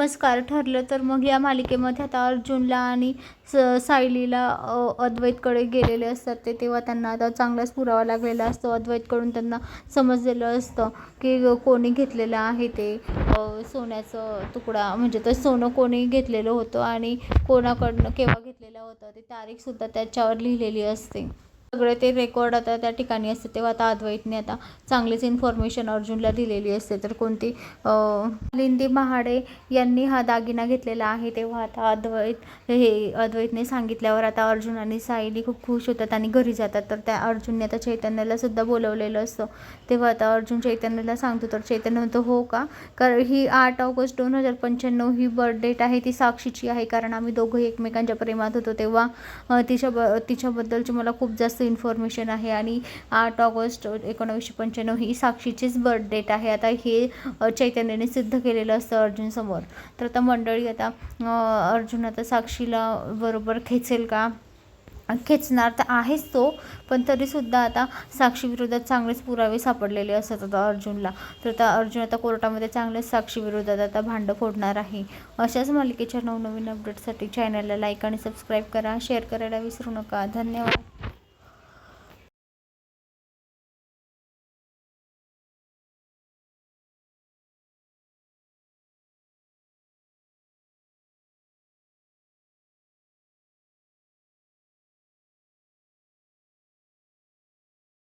नमस्कार ठरलं तर मग या मालिकेमध्ये आता अर्जुनला आणि स सायलीला अद्वैतकडे गेलेले असतात. ते तेव्हा त्यांना आता चांगलाच पुरावा लागलेला असतो. अद्वैतकडून त्यांना समजलेलं असतं की कोणी घेतलेलं आहे ते. सोन्याचं तुकडा म्हणजे तर सोनं कोणी घेतलेलं होतं आणि कोणाकडनं केव्हा घेतलेलं होतं ते तारीखसुद्धा त्याच्यावर लिहिलेली असते. सगळे ते रेकॉर्ड आता त्या ठिकाणी असते. तेव्हा आता अद्वैतने आता चांगलीच इन्फॉर्मेशन अर्जुनला दिलेली असते. तर कोणती लिंदी महाडे यांनी हा दागिना घेतलेला आहे. तेव्हा आता अद्वैत हे अद्वैतने सांगितल्यावर आता अर्जुन आणि सायली खूप खुश होतात आणि घरी जातात. तर त्या अर्जुनने आता चैतन्याला सुद्धा बोलवलेलं असतं. तेव्हा आता अर्जुन चैतन्याला सांगतो तर चैतन्य म्हणतो हो का? कारण ही आठ ऑगस्ट दोन हजार पंच्याण्णव ही बर्थ डेट आहे. ती साक्षीची आहे. कारण आम्ही दोघंही एकमेकांच्या प्रेमात होतो. तेव्हा तिच्या ब तिच्याबद्दलची मला खूप जास्त इन्फॉर्मेशन आहे आणि आठ ऑगस्ट एकोणावीसशे पंच्याण्णव ही साक्षीचीच बर्थ डेट आहे. आता हे चैतन्याने सिद्ध केलेलं असतं अर्जुनसमोर. तर आता मंडळी आता अर्जुन आता साक्षीला बरोबर खेचेल का? खेचणार तर आहेच तो पण तरीसुद्धा आता साक्षीविरोधात चांगलेच पुरावे सापडलेले असतात आता अर्जुनला. तर आता अर्जुन आता कोर्टामध्ये चांगलेच साक्षीविरोधात आता भांडं फोडणार आहे. अशाच मालिकेच्या नवनवीन अपडेटसाठी चॅनलला लाईक आणि सबस्क्राईब करा. शेअर करायला विसरू नका. धन्यवाद.